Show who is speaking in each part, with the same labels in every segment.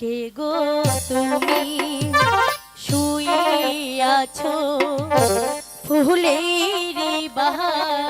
Speaker 1: কে গো তুমি শুয়ে আছো? ফুলের বাহার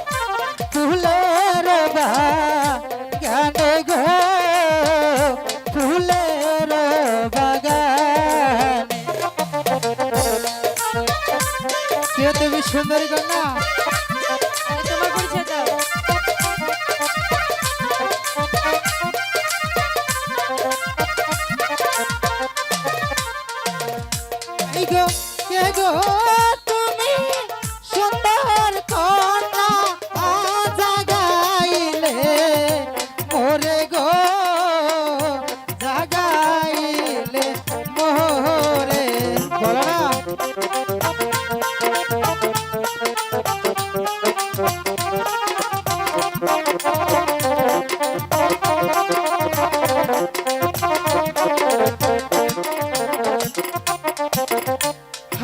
Speaker 2: সুন্দরী কন্যা। তোমার পরিচয় দাও। এই গো কে
Speaker 1: গো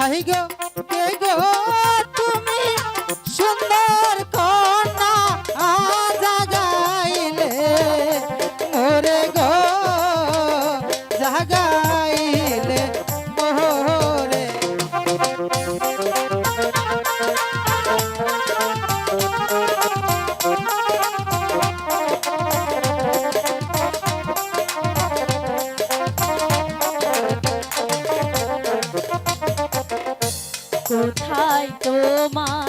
Speaker 2: চাহি গো কে গো তুমি সুন্দর কন্যা জাগাইলে মোরে গো জাগাই কোথায় তোমার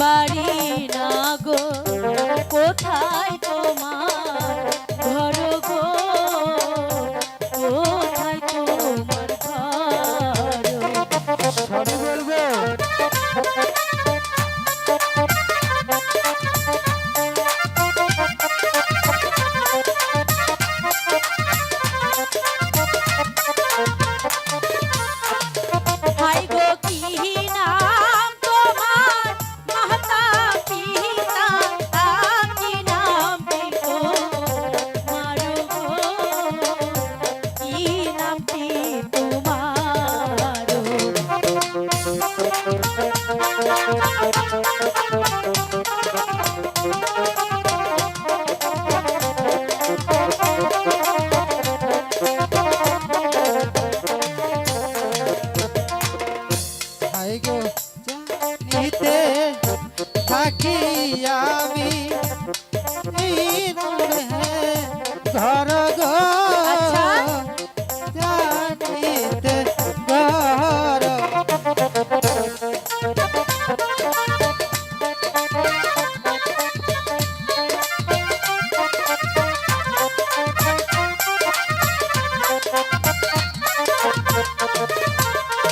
Speaker 2: বাড়ি না গো? কোথায়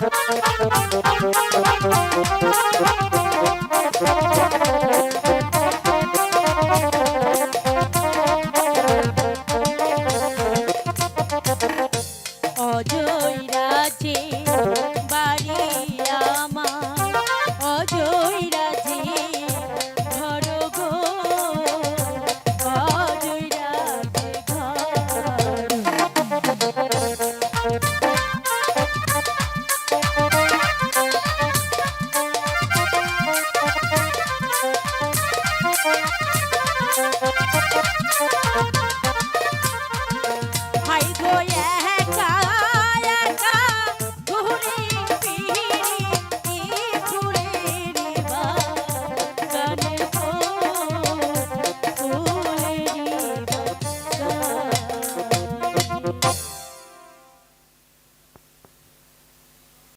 Speaker 2: Thank